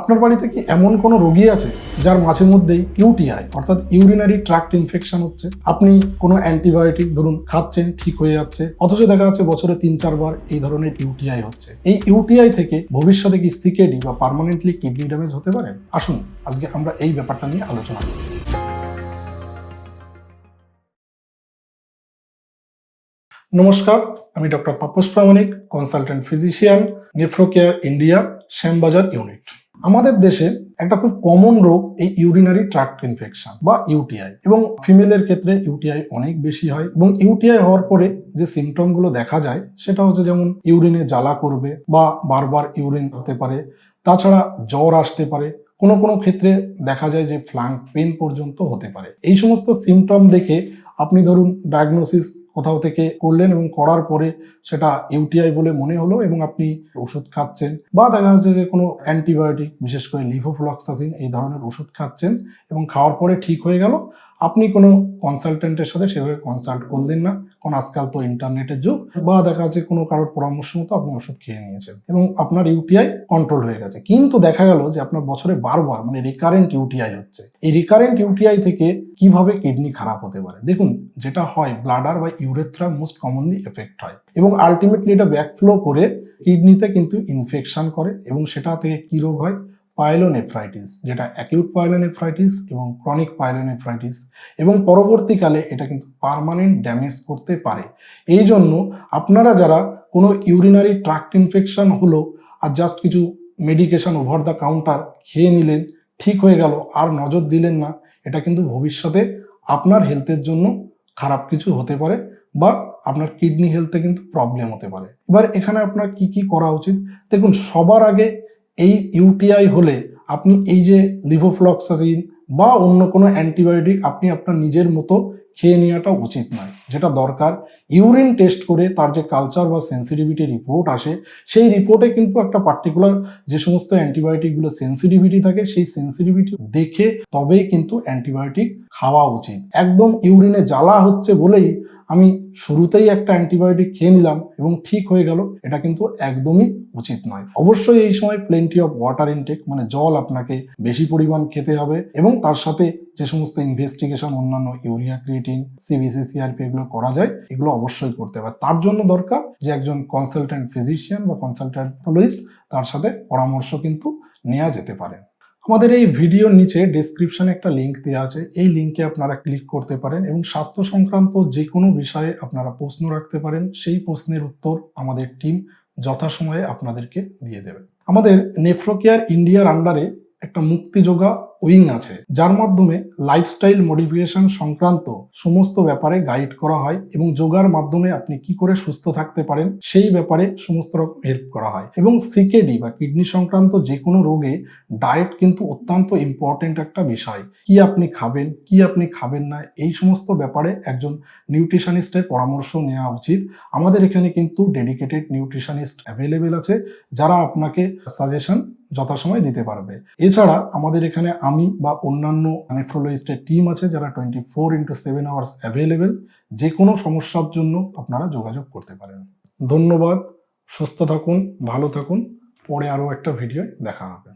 আপনার বাড়িতে কি এমন কোনো রোগী আছে যার মাঝে মধ্যেই ইউটিআই, অর্থাৎ ইউরিনারি ট্রাক্ট ইনফেকশন হচ্ছে? আপনি কোনো অ্যান্টিবায়োটিক ধরুন, খাচ্ছেন, ঠিক হয়ে যাচ্ছে, অথচ দেখা যাচ্ছে বছরে তিন চারবার এই ধরনের ইউটিআই হচ্ছে। এই ইউটিআই থেকে ভবিষ্যতে কি সিকেডি বা পার্মানেন্টলি কিডনি ড্যামেজ হতে পারে? আসুন, আজকে আমরা এই ব্যাপারটা নিয়ে আলোচনা করি। নমস্কার, আমি doctor Tapas Pramanik, consultant physician, Nephrocare India, Shyambazar unit. আমাদের দেশে একটা খুব কমন রোগ এই ইউরিনারি ট্রাক্ট ইনফেকশন বা ইউটিআই এবং ফিমেলের ক্ষেত্রে ইউটিআই অনেক বেশি হয় এবং ইউটিআই হওয়ার পরে যে সিমটমগুলো দেখা যায় সেটা হচ্ছে যেমন ইউরিনে জ্বালা করবে বা বারবার ইউরিন হতে পারে। তাছাড়া জ্বর আসতে পারে। কোনো কোনো ক্ষেত্রে দেখা যায় যে ফ্লাঙ্ক পেন পর্যন্ত হতে পারে। এই সমস্ত সিমটম দেখে আপনি ধরুন ডায়াগনোসিস কোথাও থেকে করলেন এবং করার পরে সেটা ইউটিআই বলে মনে হলো এবং আপনি ওষুধ খাচ্ছেন বা দেখা যাচ্ছে যে কোনো অ্যান্টিবায়োটিক বিশেষ করে লিভোফ্লক্সাসিন এই ধরনের ওষুধ খাচ্ছেন এবং খাওয়ার পরে ঠিক হয়ে গেল আপনি কোনো কনসালটেন্টের সাথে সেভাবে কনসাল্ট করলেন না। কারণ আজকাল তো ইন্টারনেটের যুগ বা দেখা যাচ্ছে কোনো কারোর পরামর্শ মতো আপনি ওষুধ খেয়ে নিয়েছেন এবং আপনার ইউটিআই কন্ট্রোল হয়ে গেছে। কিন্তু দেখা গেল যে আপনার বছরে বারবার মানে রিকারেন্ট ইউটিআই হচ্ছে। এই রিকারেন্ট ইউটিআই থেকে কীভাবে কিডনি খারাপ হতে পারে? দেখুন, যেটা হয় ব্লাডার বা ইউরেথ্রা মোস্ট কমনলি এফেক্ট হয়। এবং আলটিমেটলি এটা ব্যাকফ্লো করে কিডনিতে কিন্তু ইনফেকশন করে এবং সেটা থেকে কি রোগ হয়? পাইলোনেফ্রাইটিস যেটা অ্যাকিউট পাইলোনেফ্রাইটিস এবং ক্রনিক পাইলোনেফ্রাইটিস এবং পরবর্তীকালে এটা কিন্তু পার্মানেন্ট ড্যামেজ করতে পারে। এই জন্য আপনারা যারা কোনো ইউরিনারি ট্রাক্ট ইনফেকশন হলো আর জাস্ট কিছু মেডিকেশন ওভার দ্য কাউন্টার খেয়ে নিলেন, ঠিক হয়ে গেল, আর নজর দিলেন না, এটা কিন্তু ভবিষ্যতে আপনার হেলথের জন্য খারাপ কিছু হতে পারে বা আপনার কিডনি হেলথে কিন্তু প্রবলেম হতে পারে। এবার এখানে আপনার কি কি করা উচিত? দেখুন, সবার আগে এই ইউটিআই হলে আপনি এই যে লিভোফ্লক্সাসিন বা অন্য কোনো অ্যান্টিবায়োটিক আপনি আপনার নিজের মতো খেয়ে নেওয়াটা উচিত নয়, যেটা দরকার। ইউরিন টেস্ট করে তার যে কালচার বা সেন্সিটিভিটি রিপোর্ট আসে, সেই রিপোর্টে কিন্তু একটা পার্টিকুলার যে সমস্ত অ্যান্টিবায়োটিকগুলো সেন্সিটিভিটি থাকে, সেই সেন্সিটিভিটি দেখে তবেই কিন্তু অ্যান্টিবায়োটিক খাওয়া উচিত। একদম ইউরিনে জ্বালা হচ্ছে বলেই আমি শুরুতেই একটা অ্যান্টিবায়োটিক খেয়ে নিলাম এবং ঠিক হয়ে গেল, এটা কিন্তু একদমই উচিত নয়। অবশ্যই এই সময় প্লেন্টি অফ ওয়াটার ইনটেক মানে জল আপনাকে বেশি পরিমাণ খেতে হবে এবং তার সাথে যে সমস্ত ইনভেস্টিগেশন অন্যান্য ইউরিয়া ক্রিয়েটিন সিবিসি সিআরপি এগুলো করা যায়, এগুলো অবশ্যই করতে হবে। তার জন্য দরকার যে একজন কনসালটেন্ট ফিজিশিয়ান বা কনসালটেন্টোলজিস্ট তার সাথে পরামর্শ কিন্তু নেওয়া যেতে পারে। আমাদের এই ভিডিওর নিচে ডিসক্রিপশনে একটা লিঙ্ক দেওয়া আছে। এই লিঙ্কে আপনারা ক্লিক করতে পারেন এবং স্বাস্থ্য সংক্রান্ত যে কোনো বিষয়ে আপনারা প্রশ্ন রাখতে পারেন, সেই প্রশ্নের উত্তর আমাদের টিম যথাসময়ে আপনাদেরকে দিয়ে দেবে। আমাদের নেফ্রোকেয়ার ইন্ডিয়ার আন্ডারে একটা মুক্তিযোগা উইং আছে, যার মাধ্যমে লাইফস্টাইল মডিফিকেশন সংক্রান্ত সমস্ত ব্যাপারে গাইড করা হয় এবং যোগার মাধ্যমে আপনি কি করে সুস্থ থাকতে পারেন, সেই ব্যাপারে সমস্ত রকম হেল্প করা হয়। এবং সিকেডি বা কিডনি সংক্রান্ত যে কোনো রোগে ডায়েট কিন্তু অত্যন্ত ইম্পর্টেন্ট একটা বিষয়। কি আপনি খাবেন, কি আপনি খাবেন না, এই সমস্ত ব্যাপারে একজন নিউট্রিশনিস্টের পরামর্শ নেওয়া উচিত। আমাদের এখানে কিন্তু ডেডিকেটেড নিউট্রিশনিস্ট অ্যাভেলেবেল আছে, যারা আপনাকে সাজেশন যথাসময় দিতে পারবে। এছাড়া আমাদের এখানে আমি বা অন্যান্য নেফ্রোলজিস্টের টিম আছে যারা twenty four into seven hours available যে কোনো সমস্যার জন্য আপনারা যোগাযোগ করতে পারেন। ধন্যবাদ, সুস্থ থাকুন, ভালো থাকুন, পরে আরও একটা ভিডিও দেখা হবে।